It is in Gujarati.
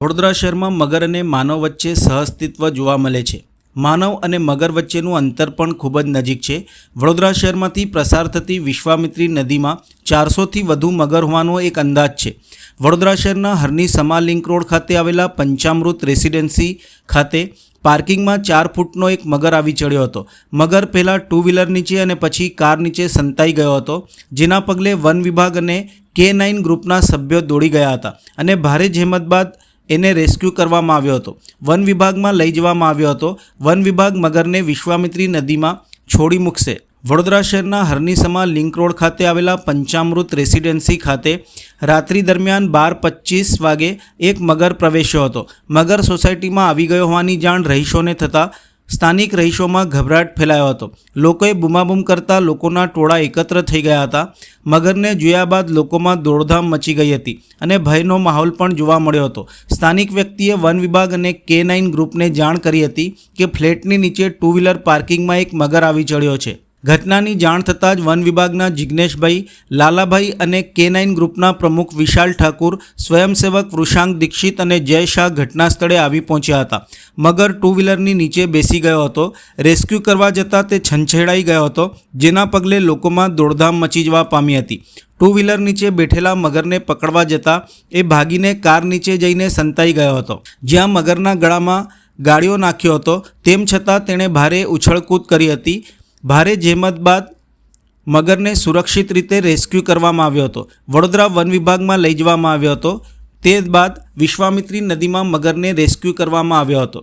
વડોદરા શહેરમાં મગર અને માનવ વચ્ચે સહઅસ્તિત્વ જોવા મળે છે. માનવ અને મગર વચ્ચેનું અંતર પણ ખૂબ જ નજીક છે. વડોદરા શહેરમાંથી પ્રસાર થતી વિશ્વામિત્રી નદીમાં ચારસોથી વધુ મગર હોવાનો એક અંદાજ છે. વડોદરા શહેરના હરની સમા લિંક રોડ ખાતે આવેલા પંચામૃત રેસિડેન્સી ખાતે પાર્કિંગમાં ચાર ફૂટનો એક મગર આવી ચડ્યો હતો. મગર પહેલાં ટુ વ્હીલર નીચે અને પછી કાર નીચે સંતાઈ ગયો હતો. જેના પગલે વન વિભાગ અને કે નાઇન ગ્રુપના સભ્યો દોડી ગયા હતા અને ભારે જહેમત બાદ એને રેસ્ક્યુ કરવામાં આવ્યો હતો. વન વિભાગમાં લઈ જવામાં આવ્યો હતો. વન વિભાગ મગરને વિશ્વામિત્રી નદીમાં છોડી મૂકશે. વડોદરા શહેરના હરનીસમા લિંક રોડ ખાતે આવેલા પંચામૃત રેસિડેન્સી ખાતે રાત્રિ દરમિયાન બાર પચીસ વાગે એક મગર પ્રવેશ્યો હતો. મગર સોસાયટીમાં આવી ગયો હોવાની જાણ રહીશોને થતાં સ્થાનિક રહીશોમાં ગભરાટ ફેલાયો હતો. લોકોએ બૂમાબૂમ કરતા લોકોના ટોળા એકત્ર થઈ ગયા હતા. મગરને જોયા બાદ લોકોમાં દોડધામ મચી ગઈ હતી અને ભયનો માહોલ પણ જોવા મળ્યો હતો. સ્થાનિક વ્યક્તિએ વન વિભાગ અને કે નાઇન ગ્રુપને જાણ કરી હતી કે ફ્લેટની નીચે ટુ વ્હીલર પાર્કિંગમાં એક મગર આવી ચડ્યો છે. ઘટનાની જાણ થતાં જ વન વિભાગના જિજ્ઞેશભાઈ લાલાભાઈ અને કે નાઇન ગ્રુપના પ્રમુખ વિશાલ ઠાકુર, સ્વયંસેવક વૃષાંક દીક્ષિત અને જય શાહ ઘટના સ્થળે આવી પહોંચ્યા હતા. મગર ટુ વ્હીલરની નીચે બેસી ગયો હતો. રેસ્ક્યુ કરવા જતાં તે છંછેડાઈ ગયો હતો, જેના પગલે લોકોમાં દોડધામ મચી જવા પામી હતી. ટુ વ્હીલર નીચે બેઠેલા મગરને પકડવા જતાં એ ભાગીને કાર નીચે જઈને સંતાઈ ગયો હતો. જ્યાં મગરના ગળામાં ગાળીઓ નાખ્યો હતો, તેમ છતાં તેણે ભારે ઉછળકૂદ કરી હતી. ભારે જહેમત બાદ મગરને સુરક્ષિત રીતે રેસ્ક્યુ કરવામાં આવ્યો હતો. વડોદરા વન વિભાગમાં લઈ જવામાં આવ્યો હતો. તે બાદ વિશ્વામિત્રી નદીમાં મગરને રેસ્ક્યુ કરવામાં આવ્યો હતો.